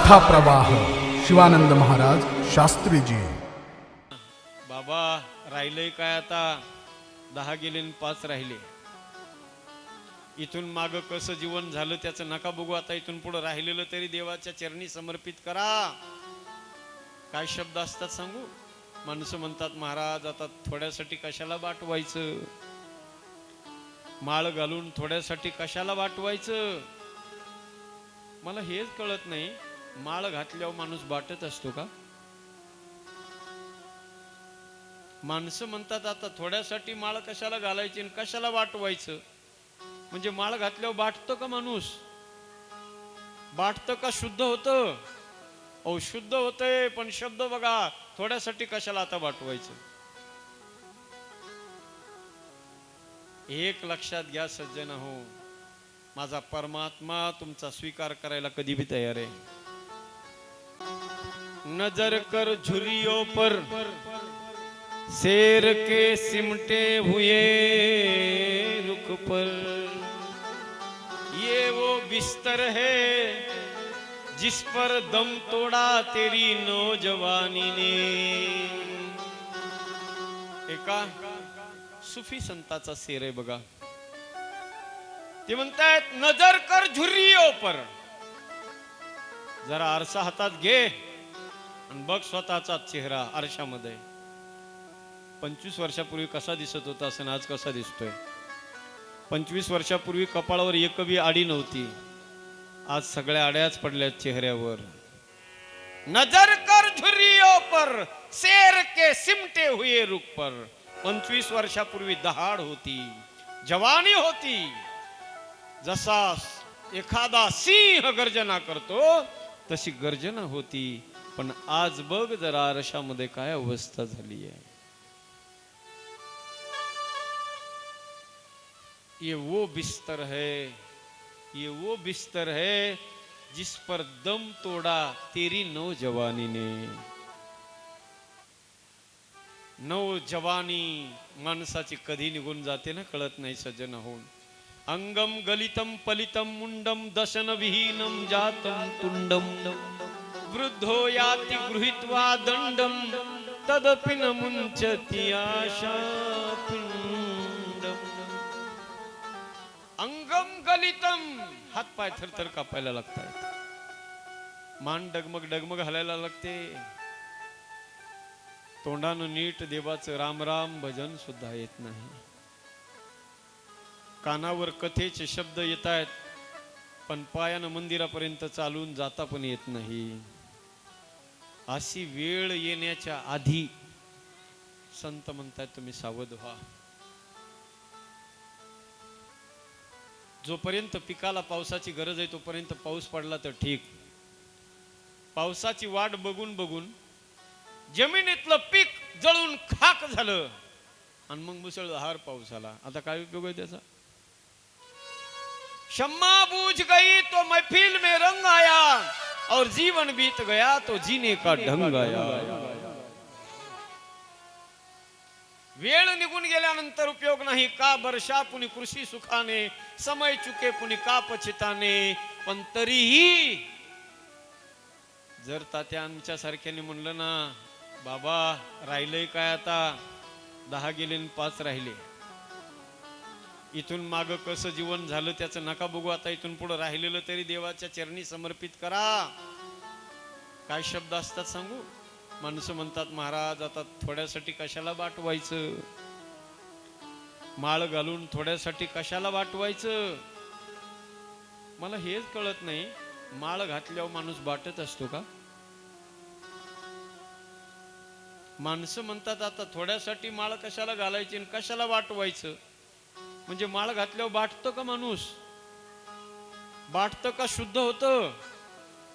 कथा प्रवाह शिवानंद महाराज शास्त्रीजी. बाबा राहिलंय काय आता? दहा गेले आणि पाच राहिले. इथून माग कसं जीवन झालं त्याचं नका बघू आता. इथून पुढे राहिलेलं तरी देवाच्या चरणी समर्पित करा. काय शब्द असतात सांगू? माणसं म्हणतात महाराज आता थोड्यासाठी कशाला वाटवायचं? माळ घालून थोड्यासाठी कशाला वाटवायचं? मला हेच कळत नाही. माळ घातल्यावर माणूस बाटत असतो का? माणसं म्हणतात आता थोड्यासाठी माळ कशाला घालायची आणि कशाला वाटवायचं? म्हणजे माळ घातल्यावर बाटतो का माणूस? बाटतं का शुद्ध होतं? औ शुद्ध होतंय पण शब्द बघा थोड्यासाठी कशाला आता वाटवायचं? एक लक्षात घ्या सज्जन हो माझा परमात्मा तुमचा स्वीकार करायला कधी भी तयार आहे. नजर कर झुरियों पर शेर के सिमटे हुए रुख पर। ये वो बिस्तर है जिस पर दम तोड़ा तेरी नौजवानी ने। एका सुफी संताचा शेर आहे बघा. ते म्हणतायत नजर कर झुर्रियो पर. जरा आरसा हातात घे. आणि बघ स्वतःचा चेहरा आरशामध्ये. पंचवीस वर्षापूर्वी कसा दिसत होता असं आज कसा दिसतोय? पंचवीस वर्षापूर्वी कपाळावर एकवी आडी नव्हती. आज सगळ्या आड्याच पडल्या चेहऱ्यावर. नजर कर झुरियो पर शेर के सिमटे हुए रुख पर. पंचवीस वर्षापूर्वी दहाड होती जवानी होती. जसा एखादा सिंह गर्जना करतो तशी गर्जना होती. पण आज बघ जरा आरशामध्ये काय अवस्था झाली आहे ये वो बिस्तर है ये वो बिस्तर है जिस पर दम तोड़ा तेरी नौजवानी ने। नौजवानी माणसाची कधी निघून जाते ना कळत नाही सज्जन होऊन. अंगम गलितम पलितम मुंडम दशन विहीनम जातम तुंडम. वृद्धो याति गृहीत्वा दण्डं तदपि न मुञ्चति आशापिण्डम्। अंगम गलितम हात पाय थरथर कापायला लागतात मान डगमग डगमग हलायला लागते। तोंडानं नीट देवाचं राम राम भजन सुद्धा येत नाही। कानावर कथेचे शब्द येत आहेत पण पायानं मंदिरापर्यंत चालून जाता पण येत नाही। अशी वेळ येण्याच्या आधी संत म्हणतात तुम्ही सावध व्हा. जोपर्यंत पिकाला पावसाची गरज आहे तोपर्यंत पाऊस पडला तर ठीक. पावसाची वाट बघून बघून जमिनीतलं पीक जळून खाक झालं आणि मग मुसळधार पाऊस आला. आता काय उपयोग आहे त्याचा? शम्मा बूझ गई तो मैफिल में रंग आया. और जीवन बीत गया तो जीने का ढंग आया। वेळ निघून गेल्यानंतर उपयोग नाही का वर्षा पुणी कृषी सुखाने समय चुके पुणी का पचिताने पण तरीही जर तात्या आमच्या सारख्याने म्हणलं ना बाबा राहिलंय काय आता? दहा गेले पाच राहिले. इथून माग कसं जीवन झालं त्याचं नका बघू. आता इथून पुढे राहिलेलं तरी देवाच्या चरणी समर्पित करा. काय शब्द असतात सांगू? माणसं म्हणतात महाराज आता थोड्यासाठी कशाला वाटवायचं माळ घालून थोड्यासाठी कशाला वाटवायचं मला हेच कळत नाही. माळ घातल्यावर माणूस बाटत असतो का? माणसं म्हणतात आता थोड्यासाठी माळ कशाला घालायची आणि कशाला वाटवायचं म्हणजे माळ घातल्यावर बाटतो का माणूस? बाटतं का शुद्ध होतं?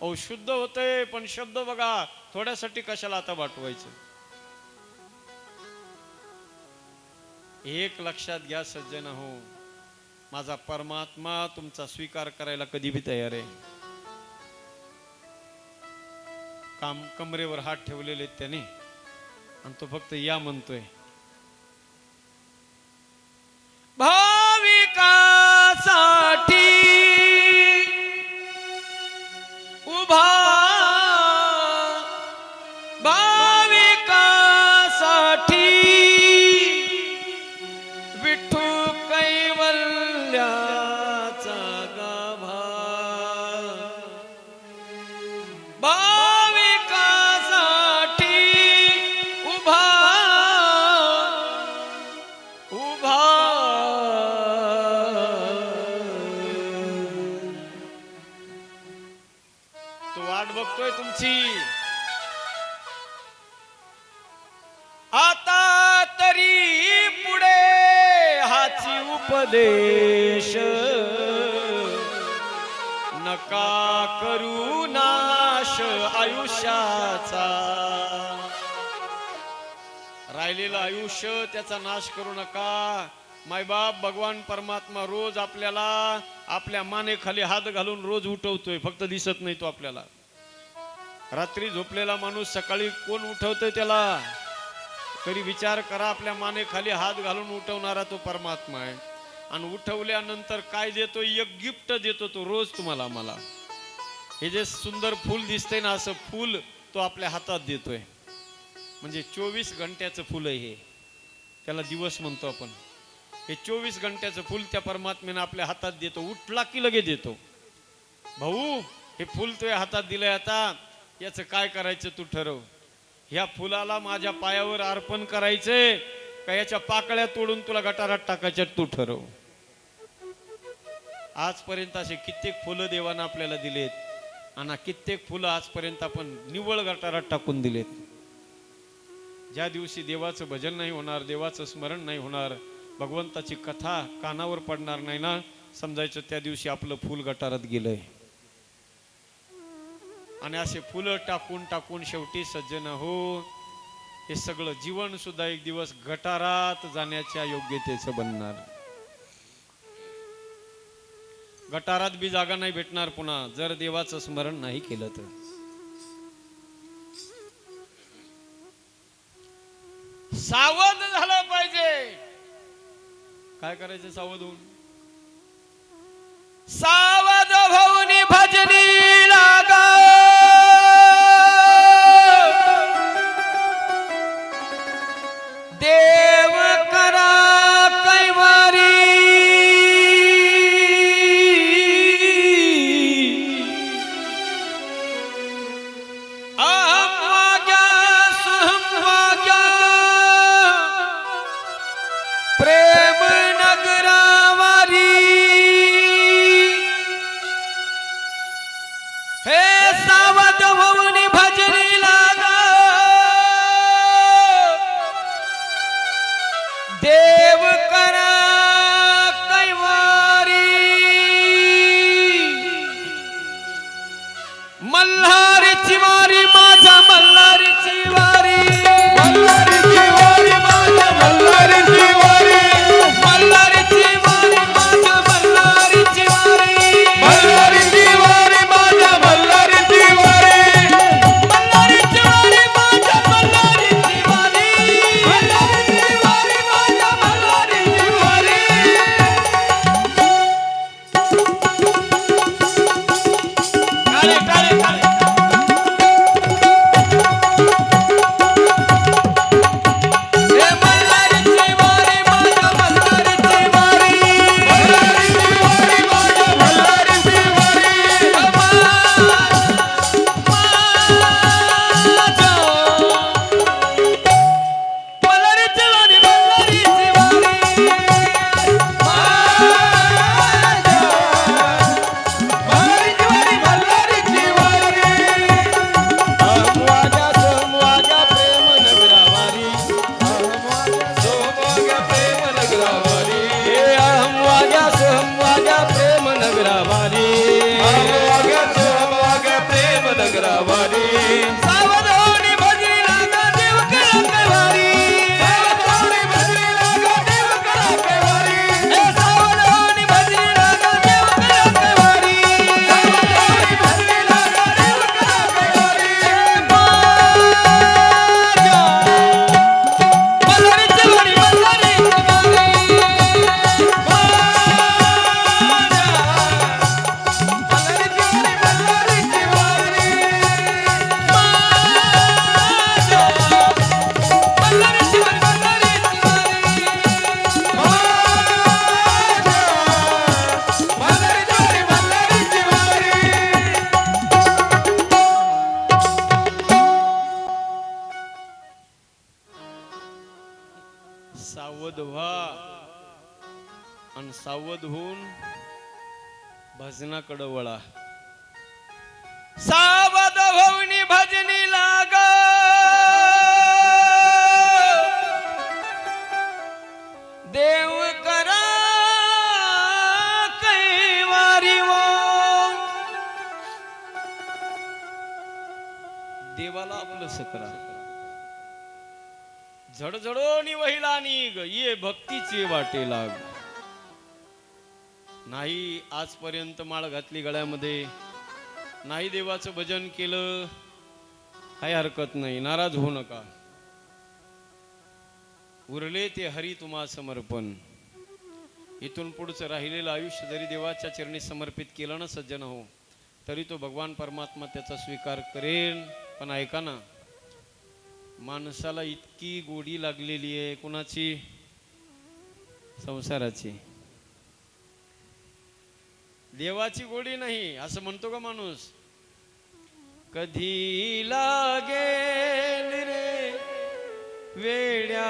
औ शुद्ध होतंय पण शब्द बघा थोड्यासाठी कशाला आता वाटवायचं एक लक्षात घ्या सज्जन हो माझा परमात्मा तुमचा स्वीकार करायला कधीबी तयार आहे. काम कमरेवर हात ठेवलेले आहेत त्याने आणि तो फक्त या म्हणतोय. भाविकासाठी विठू कैवल्याचा गाभा. भाविकासाठी उभा उभा. तो वाट बघतोय तुमची. उपदेश। नका करू नाश आयुष्याचा। राहिलेलं आयुष्य त्याचा नाश करू नका। मायबाप भगवान परमात्मा रोज आपल्याला आपल्या मानेखाली हात घालून रोज उठवतोय फक्त दिसत नाही तो आपल्याला. रात्री झोपलेला माणूस सकाळी कोण उठवतोय त्याला? तरी विचार करा आपल्या मानेखाली हात घालून उठवणारा तो परमात्मा आहे. आणि उठवल्यानंतर काय देतो? एक गिफ्ट देतो तो रोज तुम्हाला मला. हे जे सुंदर फूल दिसतंय ना असं फूल तो आपल्या हातात देतोय. म्हणजे चोवीस घंट्याचं फुल आहे हे. त्याला दिवस म्हणतो आपण. हे चोवीस घंट्याचं फुल त्या परमात्म्याने आपल्या हातात देतो. उठला की लगे देतो. भाऊ हे फुल तुझ्या हातात दिलंय आता. याचं काय करायचं तू ठरव. ह्या फुलाला माझ्या पायावर अर्पण करायचंय. का याच्या पाकळ्या तोडून तुला गटारात टाकायच्या तू ठरव. आजपर्यंत असे कित्येक फुलं देवानं आपल्याला दिलेत. आणि कित्येक फुलं आजपर्यंत आपण निव्वळ गटारात टाकून दिलेत. ज्या दिवशी देवाचं भजन नाही होणार देवाचं स्मरण नाही होणार भगवंताची कथा कानावर पडणार नाही ना समजायचं त्या दिवशी आपलं फुल गटारात गेलंय. आणि असे फुलं टाकून टाकून शेवटी सज्जन हो हे सगळं जीवन सुद्धा एक दिवस गटारात जाण्याच्या योग्यतेचं बनणार. गटारात बी जागा नाही भेटणार पुन्हा. जर देवाचं स्मरण नाही केलं तर. सावध झालं पाहिजे. काय करायचं सावध होऊन? सावध सावध होऊन भजनाकडं वळा. सावध भवनी भजनी लाग. देव करा कैवारी वो देवाला आपलं करा झडझडोनी वहिला निग ये भक्तीचे वाटे लाग. नाही आजपर्यंत माळ घातली गळ्यामध्ये. नाही देवाचं भजन केलं. काही हरकत नाही. नाराज होऊ नका. उरले ते हरी तुम्हा समर्पण. इथून पुढचं राहिलेलं आयुष्य जरी देवाच्या चरणी समर्पित केलं ना सज्जन हो तरी तो भगवान परमात्मा त्याचा स्वीकार करेल पण ऐका ना माणसाला इतकी गोडी लागलेली आहे कुणाची? संसाराची. देवाची गोडी नाही असं म्हणतो का माणूस? कधी लागेल रे वेड्या